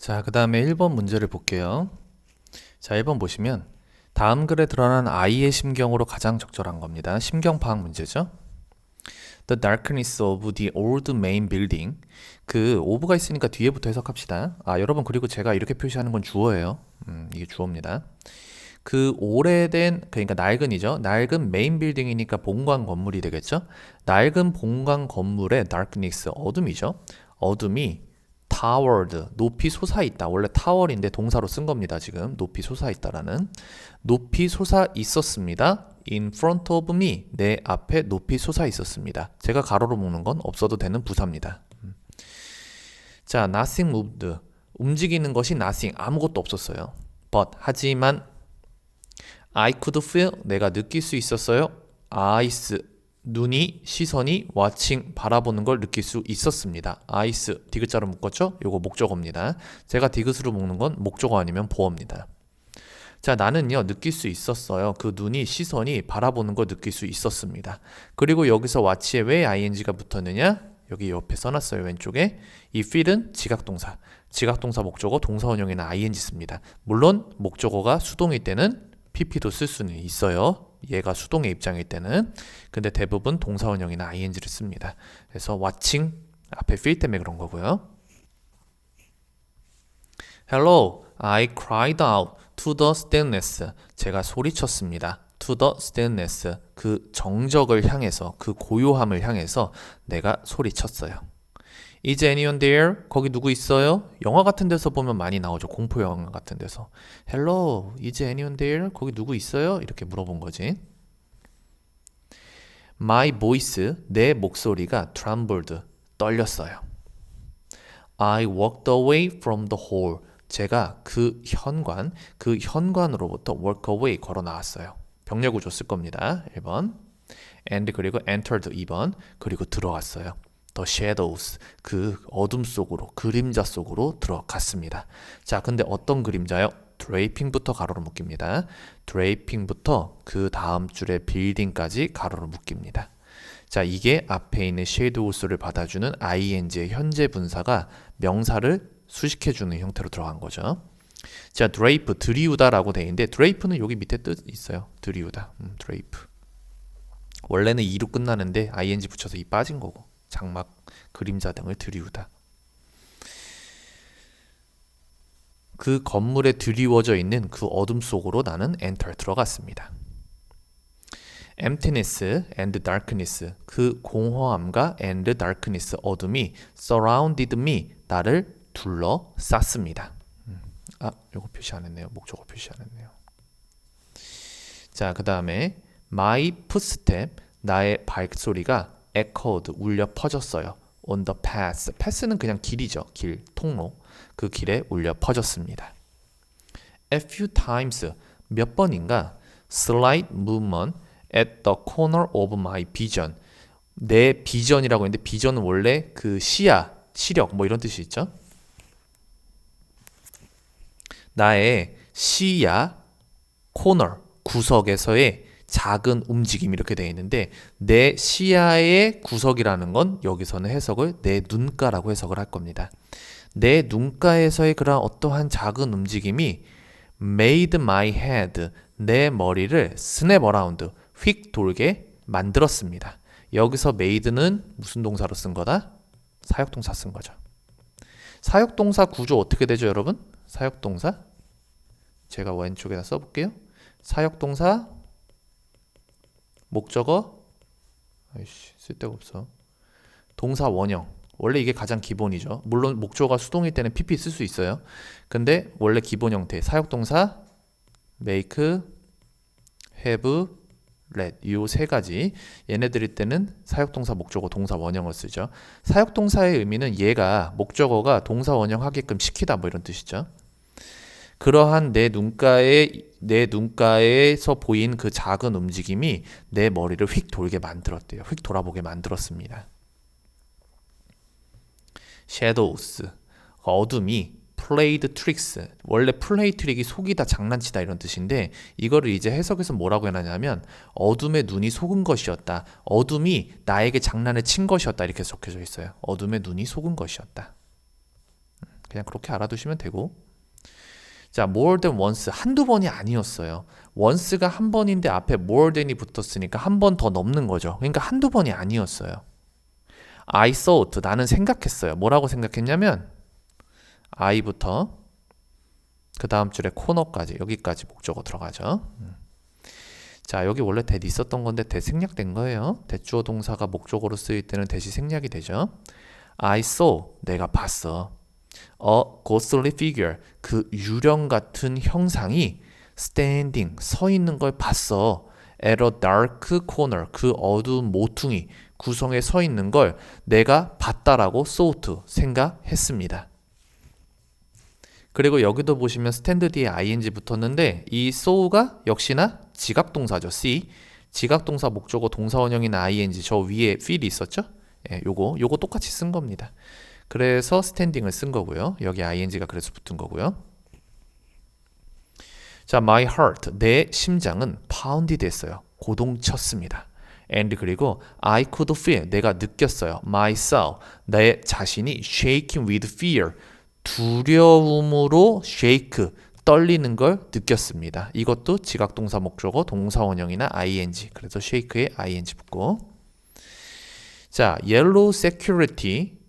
자, 그 다음에 1번 문제를 볼게요. 자, 1번 보시면 다음 글에 드러난 아이의 심경으로 가장 적절한 겁니다. 심경 파악 문제죠. The darkness of the old main building. 그 of가 있으니까 뒤에부터 해석합시다. 아, 여러분 그리고 제가 이렇게 표시하는 건 주어예요. 음, 이게 주어입니다. 그 오래된 그러니까 낡은이죠. 낡은 메인 빌딩이니까 본관 건물이 되겠죠. 낡은 본관 건물의 darkness 어둠이죠. 어둠이 towered 높이 솟아 있다. 원래 타월인데 동사로 쓴 겁니다. 지금 높이 솟아 있다라는 높이 솟아 있었습니다. in front of me 내 앞에 높이 솟아 있었습니다. 제가 가로로 묶는 건 없어도 되는 부사입니다. 음. 자, nothing moved 움직이는 것이 nothing 아무것도 없었어요. but 하지만 I could feel 내가 느낄 수 있었어요. eyes 눈이 시선이 watching 바라보는 걸 느낄 수 있었습니다. eyes 디귿자로 묶었죠? 요거 목적어입니다. 제가 디귿으로 묶는 건 목적어 아니면 보어입니다. 자, 나는요, 느낄 수 있었어요. 그 눈이, 시선이 바라보는 걸 느낄 수 있었습니다. 그리고 여기서 watch에 왜 ing가 붙었느냐? 여기 옆에 써놨어요, 왼쪽에. 이 feel은 지각동사. 지각동사 목적어, 동사원형에는 ing 씁니다. 물론, 목적어가 수동일 때는 pp도 쓸 수는 있어요. 얘가 수동의 입장일 때는. 근데 대부분 동사원형이나 ing를 씁니다. 그래서 watching 앞에 feel 때문에 그런 거고요. Hello, I cried out to the stillness. 제가 소리쳤습니다. to the stillness. 그 정적을 향해서, 그 고요함을 향해서 내가 소리쳤어요. Is anyone there? 거기 누구 있어요? 영화 같은 데서 보면 많이 나오죠. 공포 영화 같은 데서. Hello, is anyone there? 거기 누구 있어요? 이렇게 물어본 거지. My voice, 내 목소리가 trembled, 떨렸어요. I walked away from the hall. 제가 그 현관, 그 현관으로부터 walk away 걸어 나왔어요. 병렬구 줬을 겁니다. 1번. and 그리고 entered 2번. 그리고 들어갔어요. The shadows. 그 어둠 속으로, 그림자 속으로 들어갔습니다. 자, 근데 어떤 그림자요? draping부터 가로로 묶입니다. draping부터 그 다음 줄의 building까지 가로로 묶입니다. 자, 이게 앞에 있는 shadows를 받아주는 ing의 현재 분사가 명사를 수식해주는 형태로 들어간 거죠. 자, drape, 드리우다라고 돼 있는데 drape는 여기 밑에 뜻 있어요. 드리우다, 음, drape. 원래는 이로 끝나는데 ing 붙여서 이 빠진 거고 장막, 그림자 등을 드리우다. 그 건물에 드리워져 있는 그 어둠 속으로 나는 enter 들어갔습니다. emptiness and darkness 그 공허함과 and darkness 어둠이 surrounded me 나를 둘러쌌습니다. 음, 아, 요거 표시 안 했네요. 목적어 표시 안 했네요. 자, 그 다음에 my footstep 나의 발소리가 echoed 울려 퍼졌어요. on the path. path는 그냥 길이죠. 길, 통로. 그 길에 울려 퍼졌습니다. A few times 몇 번인가 slight movement at the corner of my vision. 내 비전이라고 했는데 비전은 원래 그 시야, 시력 뭐 이런 뜻이 있죠. 나의 시야 코너 구석에서의 작은 움직임 이렇게 되어 있는데 내 시야의 구석이라는 건 여기서는 해석을 내 눈가라고 해석을 할 겁니다. 내 눈가에서의 그런 어떠한 작은 움직임이 made my head 내 머리를 snap around 휙 돌게 만들었습니다. 여기서 made는 무슨 동사로 쓴 거다? 사역동사 쓴 거죠. 사역동사 구조 어떻게 되죠, 여러분? 사역동사 제가 왼쪽에다 써볼게요. 사역동사 목적어 아이씨 쓸데가 없어. 동사 원형 원래 이게 가장 기본이죠. 물론 목적어가 수동일 때는 pp 쓸 수 있어요. 근데 원래 기본 형태 사역동사 make, have, let 이세 가지 얘네들일 때는 사역동사 목적어 동사 원형을 쓰죠. 사역동사의 의미는 얘가 목적어가 동사 원형 하게끔 시키다 뭐 이런 뜻이죠. 그러한 내 눈가에 내 눈가에서 보인 그 작은 움직임이 내 머리를 휙 돌게 만들었대요. 휙 돌아보게 만들었습니다. shadows 어둠이 played tricks 원래 play 트릭이 속이다 장난치다 이런 뜻인데 이거를 이제 해석해서 뭐라고 해놨냐면 어둠의 눈이 속은 것이었다 어둠이 나에게 장난을 친 것이었다 이렇게 적혀져 있어요 어둠의 눈이 속은 것이었다 그냥 그렇게 알아두시면 되고. 자, more than once 한두 번이 아니었어요. once가 한 번인데 앞에 more than이 붙었으니까 한 번 더 넘는 거죠. 그러니까 한두 번이 아니었어요. I thought 나는 생각했어요. 뭐라고 생각했냐면 I부터 그 다음 줄에 코너까지 여기까지 목적어 들어가죠. 음. 자 여기 원래 that 있었던 건데 that 생략된 거예요. that 주어 동사가 목적어로 쓰일 때는 that이 생략이 되죠. I saw 내가 봤어. A ghostly figure 그 유령 같은 형상이 standing 서 있는 걸 봤어. at a dark corner 그 어두운 모퉁이 구성에 서 있는 걸 내가 봤다라고 thought 생각했습니다. 그리고 여기도 보시면 스탠드 뒤에 ing 붙었는데 이 saw가 역시나 지각 동사죠. see 지각 동사 목적어 동사 원형인 ing 저 위에 feel이 있었죠? 예, 요거 요거 똑같이 쓴 겁니다. 그래서 스탠딩을 쓴 거고요. 여기 ing가 그래서 붙은 거고요. 자, my heart 내 심장은 pounded 했어요. 고동쳤습니다. and 그리고 I could feel 내가 느꼈어요. myself 내 자신이 shaking with fear 두려움으로 shake 떨리는 걸 느꼈습니다. 이것도 지각 동사 목적어 동사 원형이나 ing 그래서 shake에 ing 붙고 자 yellow security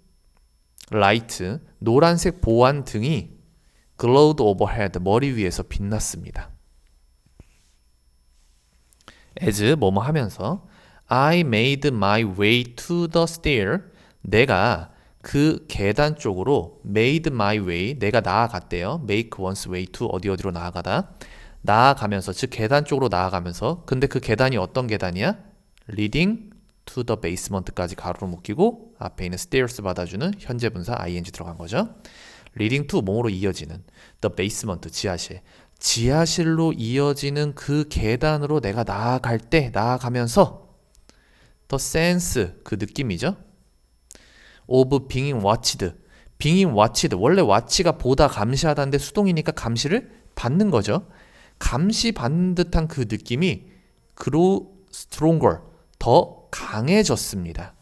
light 노란색 보안 등이 glowed overhead 머리 위에서 빛났습니다. as 뭐뭐 하면서 I made my way to the stair 내가 그 계단 쪽으로 made my way 내가 나아갔대요. make one's way to 어디 어디로 나아가다. 나아가면서 즉 계단 쪽으로 나아가면서 근데 그 계단이 어떤 계단이야? leading to the basement까지 가로로 묶이고 앞에 있는 stairs 받아주는 현재 분사 ing 들어간 거죠. leading to 뭐로 이어지는 the basement 지하실 지하실로 이어지는 그 계단으로 내가 나아갈 때 나아가면서 the sense 그 느낌이죠. of being watched. being watched. 원래 watch가 보다 감시하다는데 수동이니까 감시를 받는 거죠. 감시 받는 듯한 그 느낌이 grow stronger. 더 강해졌습니다.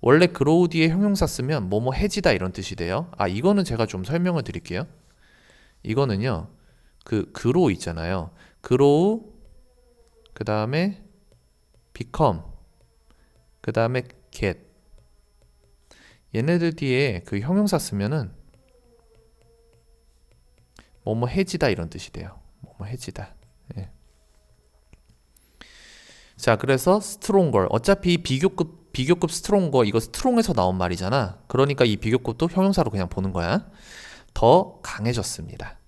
원래 grow 뒤에 형용사 쓰면 뭐뭐 해지다 이런 뜻이 돼요. 아, 이거는 제가 좀 설명을 드릴게요. 이거는요. 그 grow 있잖아요. grow 그 다음에 become 그 다음에 get 얘네들 뒤에 그 형용사 쓰면은 뭐뭐 해지다 이런 뜻이 돼요. 뭐뭐 해지다. 예. 자, 그래서 stronger. 어차피 비교급 비교급 스트롱거 이거 스트롱에서 나온 말이잖아. 그러니까 이 비교급도 형용사로 그냥 보는 거야. 더 강해졌습니다.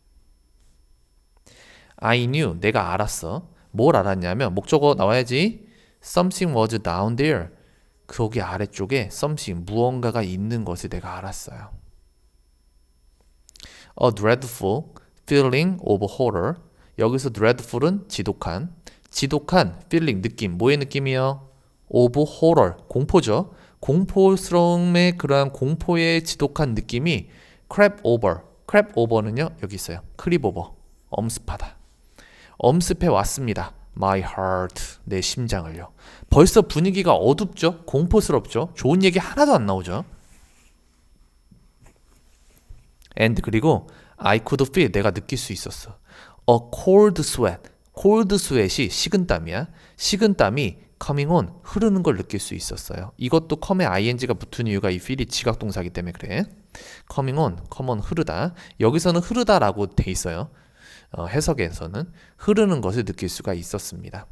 I knew 내가 알았어. 뭘 알았냐면 목적어 나와야지. Something was down there. 거기 아래쪽에 something 무언가가 있는 것을 내가 알았어요. A dreadful feeling of horror. 여기서 dreadful은 지독한, 지독한 feeling 느낌. 뭐의 느낌이요? of horror 공포죠. 공포스러움의 그러한 공포의 지독한 느낌이 crap over. crap over는요 여기 있어요. 크립 오버. 엄습하다. 엄습해 왔습니다. My heart, 내 심장을요. 벌써 분위기가 어둡죠? 공포스럽죠? 좋은 얘기 하나도 안 나오죠? And 그리고 I could feel 내가 느낄 수 있었어. A cold sweat. Cold sweat이 식은땀이야. 식은땀이 coming on 흐르는 걸 느낄 수 있었어요. 이것도 come에 ing가 붙은 이유가 이 feel이 지각 동사기 때문에 그래. coming on, come on 흐르다. 여기서는 흐르다라고 돼 있어요. 어, 해석에서는 흐르는 것을 느낄 수가 있었습니다.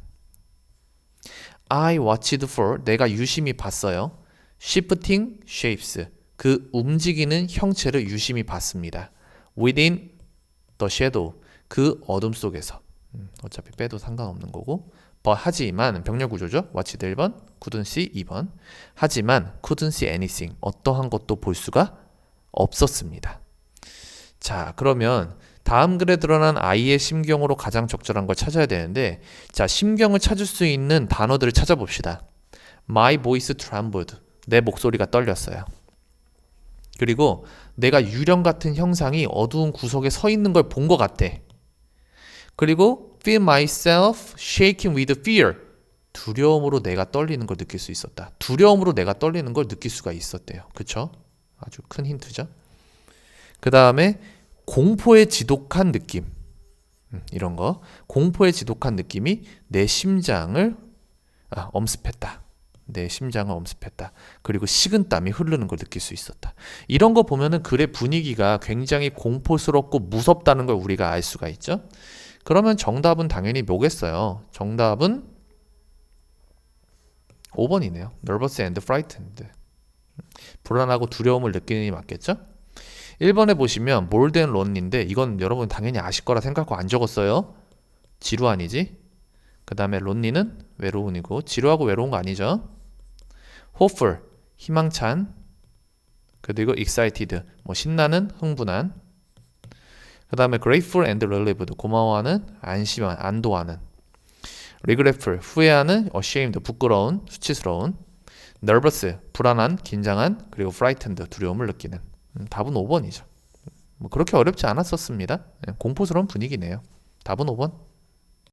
I watched for 내가 유심히 봤어요. shifting shapes 그 움직이는 형체를 유심히 봤습니다. within the shadow 그 어둠 속에서 음, 어차피 빼도 상관없는 거고 but 하지만 병렬 구조죠. watched 1번, couldn't see 2번 하지만 couldn't see anything 어떠한 것도 볼 수가 없었습니다. 자 그러면 다음 글에 드러난 아이의 심경으로 가장 적절한 걸 찾아야 되는데 자 심경을 찾을 수 있는 단어들을 찾아봅시다. My voice trembled. 내 목소리가 떨렸어요. 그리고 내가 유령 같은 형상이 어두운 구석에 서 있는 걸 본 것 같아. 그리고 feel myself shaking with fear. 두려움으로 내가 떨리는 걸 느낄 수 있었다. 두려움으로 내가 떨리는 걸 느낄 수가 있었대요. 그쵸? 아주 큰 힌트죠. 그 다음에 공포에 지독한 느낌. 음, 이런 거. 공포에 지독한 느낌이 내 심장을 아, 엄습했다. 내 심장을 엄습했다. 그리고 식은땀이 흐르는 걸 느낄 수 있었다. 이런 거 보면은 글의 분위기가 굉장히 공포스럽고 무섭다는 걸 우리가 알 수가 있죠. 그러면 정답은 당연히 뭐겠어요? 정답은 5번이네요. nervous and frightened. 불안하고 두려움을 느끼는 이 맞겠죠? 1번에 보시면 more than lonely인데 이건 여러분 당연히 아실 거라 생각하고 안 적었어요. 지루한이지. 그 다음에 lonely는 외로운이고 지루하고 외로운 거 아니죠? hopeful 희망찬 그리고 excited 뭐 신나는 흥분한 그 다음에 grateful and relieved 고마워하는 안심한 안도하는. regretful 후회하는 ashamed 부끄러운 수치스러운. nervous 불안한 긴장한 그리고 frightened 두려움을 느끼는. 음, 답은 5번이죠. 뭐 그렇게 어렵지 않았었습니다. 예, 공포스러운 분위기네요. 답은 5번